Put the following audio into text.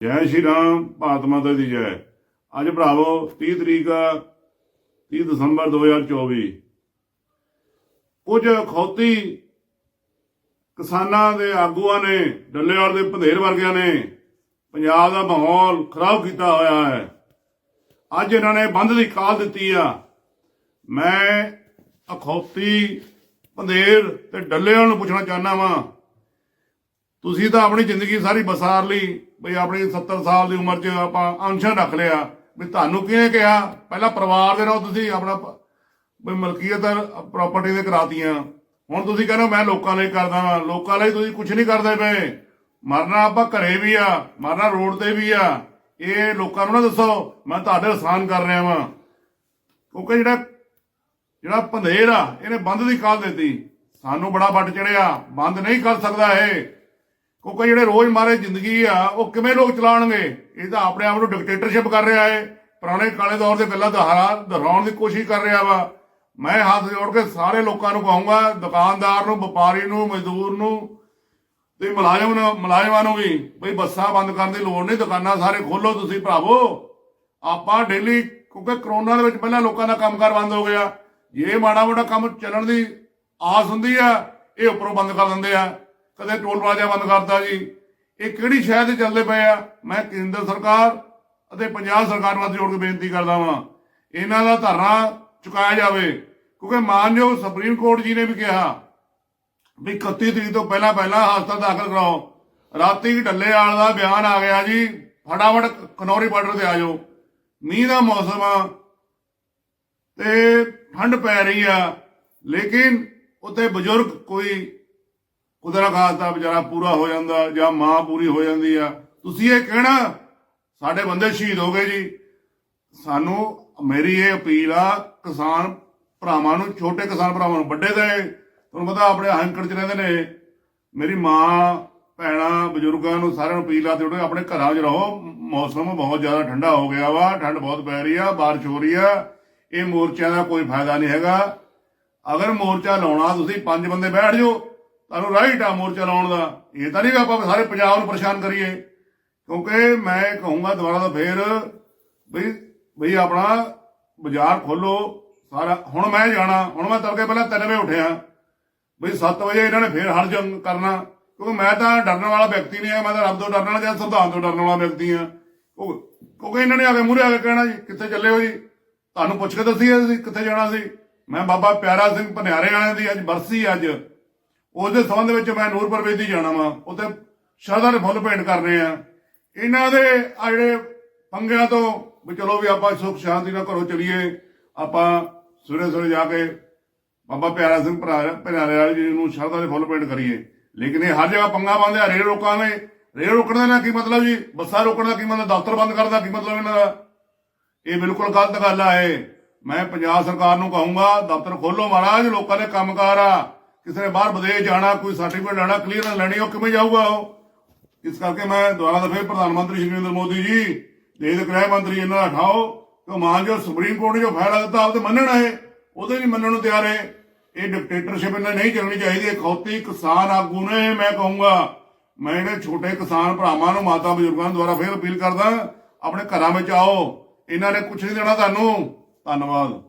ਜੈ ਸ਼੍ਰੀ ਰਾਮ, ਭਾਰਤ ਮਾਤਾ ਦੀ ਜੈ। ਅੱਜ ਭਰਾਵੋ 30 ਤਰੀਕ ਆ 30 ਦਸੰਬਰ 2024 ਕੁਝ ਖੌਤੀ ਕਿਸਾਨਾਂ ਦੇ ਆਗੂਆਂ ਨੇ, ਡੱਲੇਵਾਲ ਦੇ ਭੰਦੇਰ ਵਰਗਿਆਂ ਨੇ ਪੰਜਾਬ ਦਾ ਮਾਹੌਲ ਖਰਾਬ ਕੀਤਾ ਹੋਇਆ ਹੈ। ਅੱਜ ਇਹਨਾਂ ਨੇ ਬੰਦ ਦੀ ਕਾਲ ਦਿੱਤੀ ਆ। ਮੈਂ ਅਖੌਤੀ ਭੰਦੇਰ ਤੇ ਡੱਲੇਵਾਲ ਨੂੰ ਪੁੱਛਣਾ ਚਾਹੁੰਦਾ ਵਾਂ ਤੁਸੀਂ ਤਾਂ ਆਪਣੀ ਜ਼ਿੰਦਗੀ ਸਾਰੀ ਬਸਾਰ ਲਈ, ਬਈ ਆਪਣੀ 70 ਸਾਲ ਦੀ ਉਮਰ 'ਚ ਆਪਾਂ ਅਨਸ਼ਨ ਰੱਖ ਲਿਆ। ਵੀ ਤੁਹਾਨੂੰ ਕਿਹਨੇ ਕਿਹਾ? ਪਹਿਲਾਂ ਪਰਿਵਾਰ ਦੇ ਨਾਲ ਤੁਸੀਂ, ਆਪਣਾ ਬਈ ਮਲਕੀਅਤ ਪ੍ਰਾਪਰਟੀ ਦੇ ਕਰਾਤੀਆਂ। ਹੁਣ ਤੁਸੀਂ ਕਹਿੰਦੇ ਹੋ, ਮੈਂ ਲੋਕਾਂ ਲਈ ਕਰਦਾ ਵਾਂ। ਲੋਕਾਂ ਲਈ ਤੁਸੀਂ ਕੁਝ ਨਹੀਂ ਕਰਦੇ ਪਏ। ਮਰਨਾ ਆਪਾਂ ਘਰੇ ਵੀ ਆ, ਮਰਨਾ ਰੋਡ ਤੇ ਵੀ ਆ। ਇਹ ਲੋਕਾਂ ਨੂੰ ਨਾ ਦੱਸੋ, ਮੈਂ ਤੁਹਾਡੇ ਆਸਾਨ ਕਰ ਰਿਹਾ ਵਾਂ। ਕਿਉਂਕਿ ਜਿਹੜਾ ਜਿਹੜਾ ਪੰਧੇਰ ਆ, ਇਹਨੇ ਬੰਦ ਦੀ ਕਾਲ ਦਿੱਤੀ। ਸਾਨੂੰ ਬੜਾ ਵੱਟ ਚੜਿਆ। ਬੰਦ ਨਹੀਂ ਕਰ ਸਕਦਾ ਇਹ। ਕਿਉਂਕਿ ਜਿਹੜੇ ਰੋਜ਼ ਮਾਰੇ ਜ਼ਿੰਦਗੀ ਆ, ਉਹ ਕਿਵੇਂ ਲੋਕ ਚਲਾਉਣਗੇ? ਇਹ ਤਾਂ ਆਪਣੇ ਆਪ ਨੂੰ ਡਿਕਟੇਟਰਸ਼ਿਪ ਕਰ ਰਿਹਾ ਹੈ ਪੁਰਾਣੇ ਕਾਲੇ ਦੌਰ ਦੇ ਗੱਲਾਂ ਦੁਹਰਾ ਦੁਹਰਾਉਣ ਦੀ ਕੋਸ਼ਿਸ਼ ਕਰ ਰਿਹਾ ਵਾ। ਮੈਂ ਹੱਥ ਜੋੜ ਕੇ ਸਾਰੇ ਲੋਕਾਂ ਨੂੰ ਕਹੂੰਗਾ, ਦੁਕਾਨਦਾਰ ਨੂੰ, ਵਪਾਰੀ ਨੂੰ, ਮਜ਼ਦੂਰ ਨੂੰ ਤੇ ਮੁਲਾਜ਼ਮ ਨੂੰ, ਮੁਲਾਜ਼ਮਾਂ ਨੂੰ ਵੀ, ਬਈ ਬੱਸਾਂ ਬੰਦ ਕਰਨ ਦੀ ਲੋੜ ਨਹੀਂ, ਦੁਕਾਨਾਂ ਸਾਰੇ ਖੋਲੋ ਤੁਸੀਂ ਭਰਾਵੋ। ਆਪਾਂ ਡੇਲੀ ਕਿਉਂਕਿ ਕਰੋਨਾ ਦੇ ਵਿੱਚ ਪਹਿਲਾਂ ਲੋਕਾਂ ਦਾ ਕੰਮਕਾਰ ਬੰਦ ਹੋ ਗਿਆ। ਜੇ ਮਾੜਾ ਮੋਟਾ ਕੰਮ ਚੱਲਣ ਦੀ ਆਸ ਹੁੰਦੀ ਆ, ਇਹ ਉੱਪਰੋਂ ਬੰਦ ਕਰ ਦਿੰਦੇ ਆ। ਕਦੇ ਟੋਲ ਪਲਾਜ਼ਾ ਬੰਦ ਕਰਤਾ ਜੀ। ਇਹ ਕਿਹੜੀ ਸ਼ਹਿਰ ਤੇ ਚੱਲਦੇ ਪਏ ਆ? ਮੈਂ ਕੇਂਦਰ ਸਰਕਾਰ ਅਤੇ ਪੰਜਾਬ ਸਰਕਾਰ ਨੂੰ ਜੋੜ ਕੇ ਬੇਨਤੀ ਕਰਦਾ ਵਾਂ। ਇਹਨਾਂ ਦਾ ਧਰਨਾ ਚੁਕਾਇਆ ਜਾਵੇ। ਕਿਉਂਕਿ ਮਾਨਯੋਗ ਸੁਪਰੀਮ ਕੋਰਟ ਜੀ ਨੇ ਵੀ ਕਿਹਾ ਵੀ 31 ਤਰੀਕ ਤੋਂ ਪਹਿਲਾਂ ਪਹਿਲਾਂ ਹਾਦਸਾ ਦਾਖਲ ਕਰਾਓ। ਰਾਤੀ ਢੱਲੇ ਵਾਲ ਦਾ ਬਿਆਨ ਆ ਗਿਆ ਜੀ। ਫਟਾਫਟ ਖਨੌਰੀ ਬਾਰਡਰ ਤੇ ਆ ਜਾਓ। ਮੀਂਹ ਦਾ ਮੌਸਮ ਆ ਤੇ ਠੰਡ ਪੈ ਰਹੀ ਆ। ਲੇਕਿਨ ਉੱਥੇ ਬਜ਼ੁਰਗ ਕੋਈ ਕੁਦਰਤ ਖਾਸਤਾ ਵਿਚਾਰਾ ਪੂਰਾ ਹੋ ਜਾਂਦਾ, ਜਾਂ ਮਾਂ ਪੂਰੀ ਹੋ ਜਾਂਦੀ ਆ। ਤੁਸੀਂ ਇਹ ਕਹਿਣਾ, ਸਾਡੇ ਬੰਦੇ ਸ਼ਹੀਦ ਹੋ ਗਏ ਜੀ। ਸਾਨੂੰ ਮੇਰੀ ਇਹ ਅਪੀਲ ਆ, ਕਿਸਾਨ ਭਰਾਵਾਂ ਨੂੰ, ਛੋਟੇ ਕਿਸਾਨ ਭਰਾਵਾਂ ਨੂੰ ਵੱਡੇ ਦੇ। ਤੁਹਾਨੂੰ ਪਤਾ ਆਪਣੇ ਹੰਕੜ ਚ ਰਹਿੰਦੇ ਨੇ। ਮੇਰੀ ਮਾਂ, ਭੈਣਾਂ, ਬਜ਼ੁਰਗਾਂ ਨੂੰ ਸਾਰਿਆਂ ਨੂੰ ਅਪੀਲ ਆ ਤੇ ਉਹਨੇ ਆਪਣੇ ਘਰਾਂ 'ਚ ਰਹੋ। ਮੌਸਮ ਬਹੁਤ ਜ਼ਿਆਦਾ ਠੰਡਾ ਹੋ ਗਿਆ ਵਾ, ਠੰਡ ਬਹੁਤ ਪੈ ਰਹੀ ਆ, ਬਾਰਿਸ਼ ਹੋ ਰਹੀ ਆ। ਇਹ ਮੋਰਚਿਆਂ ਦਾ ਕੋਈ ਫਾਇਦਾ ਨਹੀਂ ਹੈਗਾ। ਅਗਰ ਮੋਰਚਾ ਲਾਉਣਾ, ਤੁਸੀਂ ਪੰਜ ਬੰਦੇ ਬੈਠ ਜਾਓ। ਤੁਹਾਨੂੰ ਰਾਈਟ ਆ ਮੋਰਚਾ ਲਾਉਣ ਦਾ। ਇਹ ਤਾਂ ਨਹੀਂ ਵੀ ਆਪਾਂ ਸਾਰੇ ਪੰਜਾਬ ਨੂੰ ਪਰੇਸ਼ਾਨ ਕਰੀਏ। ਕਿਉਂਕਿ ਮੈਂ ਕਹੂੰਗਾ ਦੁਬਾਰਾ ਤਾਂ ਫੇਰ ਬਈ ਬਈ ਆਪਣਾ ਬਾਜ਼ਾਰ ਖੋਲੋ ਸਾਰਾ, ਹੁਣ ਮੈਂ ਜਾਣਾ, ਹੁਣ ਮੈਂ ਤੜਕੇ ਪਹਿਲਾਂ 3 ਵਜੇ ਉੱਠਿਆ। ਬਈ 7 ਵਜੇ ਇਹਨਾਂ ਨੇ ਫੇਰ ਹਰ ਜੰਗ ਕਰਨਾ। ਕਿਉਂਕਿ ਮੈਂ ਤਾਂ ਡਰਨ ਵਾਲਾ ਵਿਅਕਤੀ ਨਹੀਂ ਆ, ਮੈਂ ਤਾਂ ਰੱਬ ਤੋਂ ਡਰਨ ਵਾਲਾ ਜਾਂ ਸੰਵਿਧਾਨ ਤੋਂ ਡਰਨ ਵਾਲਾ ਵਿਅਕਤੀ ਆ। ਉਹ, ਕਿਉਂਕਿ ਇਹਨਾਂ ਨੇ ਆ ਕੇ ਮੂਹਰੇ ਆ ਕੇ ਕਹਿਣਾ ਜੀ, ਕਿੱਥੇ ਚੱਲੇ ਹੋ ਜੀ? ਤੁਹਾਨੂੰ ਪੁੱਛ ਕੇ ਦੱਸੀਏ ਤੁਸੀਂ ਕਿੱਥੇ ਜਾਣਾ ਸੀ? ਮੈਂ ਬਾਬਾ ਪਿਆਰਾ ਸਿੰਘ ਭਨਿਆਰੇ ਵਾਲਿਆਂ ਦੀ ਅੱਜ ਬਰਸੀ ਅੱਜ। ਉਹਦੇ ਸੰਬੰਧ ਵਿੱਚ ਮੈਂ ਨੂਰਪੁਰ ਵੇਦੀ ਜਾਣਾ ਵਾ। ਉੱਥੇ ਸ਼ਰਧਾ ਦੇ ਫੁੱਲ ਭੇਂਟ ਕਰਨੇ ਆ। ਇਹਨਾਂ ਦੇ ਆ ਜਿਹੜੇ ਪੰਗਿਆਂ ਤੋਂ ਵੀ ਚਲੋ ਵੀ ਆਪਾਂ ਸੁਖ ਸ਼ਾਂਤੀ ਨਾਲ ਘਰੋਂ ਚਲੀਏ, ਆਪਾਂ ਸਵੇਰੇ ਸਵੇਰੇ ਜਾ ਕੇ ਬਾਬਾ ਪਿਆਰਾ ਸਿੰਘ ਭਰਾ ਵਾਲੇ ਜੀ ਨੂੰ ਸ਼ਰਧਾ ਦੇ ਫੁੱਲ ਭੇਂਟ ਕਰੀਏ। ਲੇਕਿਨ ਇਹ ਹਰ ਜਗ੍ਹਾ ਪੰਗਾ ਪਾਉਂਦੇ ਆ ਰੇਲ ਰੋਕਾਂਗੇ ਰੇਲ ਰੋਕਣ ਦਾ ਨਾ ਕੀ ਮਤਲਬ ਜੀ? ਬੱਸਾਂ ਰੋਕਣ ਦਾ ਕੀ ਮਤਲਬ? ਦਫ਼ਤਰ ਬੰਦ ਕਰਨ ਦਾ ਕੀ ਮਤਲਬ ਇਹਨਾਂ ਦਾ? ਇਹ ਬਿਲਕੁਲ ਗਲਤ ਗੱਲ ਆ ਇਹ। ਮੈਂ ਪੰਜਾਬ ਸਰਕਾਰ ਨੂੰ ਕਹੂੰਗਾ, ਦਫ਼ਤਰ ਖੋਲੋ ਮਹਾਰਾਜ, ਲੋਕਾਂ ਦੇ ਕੰਮਕਾਰ ਆ। ਕਿਸੇ ਨੇ ਬਾਹਰ ਵਿਦੇਸ਼ ਜਾਣਾ, ਕੋਈ ਸਰਟੀਫਿਕੇਟ ਲੈਣਾ ਕਲੀਅਰ ਲੈਣੀ, ਉਹ ਕਿਵੇਂ ਜਾਊਗਾ ਉਹ? ਇਸ ਕਰਕੇ ਮੈਂ ਦੁਆਰਾ ਦਾ ਪ੍ਰਧਾਨ ਮੰਤਰੀ ਸ਼੍ਰੀ ਨਰਿੰਦਰ ਮੋਦੀ ਜੀ, ਦੇਸ਼ ਦੇ ਗ੍ਰਹਿ ਮੰਤਰੀ ਇਹਨਾਂ ਦਾ ਉਠਾਓ ਕਿ ਮਾਨਯੋਗ ਸੁਪਰੀਮ ਕੋਰਟ ਨੇ ਜੋ ਫੈਸਲਾ ਦਿੱਤਾ, ਉਹ ਮੰਨਣਾ ਹੈ ਉਹਦੇ ਨਹੀਂ ਮੰਨਣ ਨੂੰ ਤਿਆਰ ਹੈ। ਇਹ ਡਿਕਟੇਟਰਸ਼ਿਪ ਇਹਨਾਂ ਨਹੀਂ ਚੱਲਣੀ ਚਾਹੀਦੀ, ਇਹ ਖੌਤੀ ਕਿਸਾਨ ਆਗੂ ਨੇ, ਮੈਂ ਕਹੂੰਗਾ। ਮੈਂ ਇਹਨੇ ਛੋਟੇ ਕਿਸਾਨ ਭਰਾਵਾਂ ਨੂੰ, ਮਾਤਾ ਬਜ਼ੁਰਗਾਂ ਨੂੰ ਦੁਆਰਾ ਫਿਰ ਅਪੀਲ ਕਰਦਾ, ਆਪਣੇ ਘਰਾਂ ਵਿੱਚ ਆਓ, ਇਹਨਾਂ ਨੇ ਕੁਛ ਨਹੀਂ ਦੇਣਾ ਤੁਹਾਨੂੰ। ਧੰਨਵਾਦ।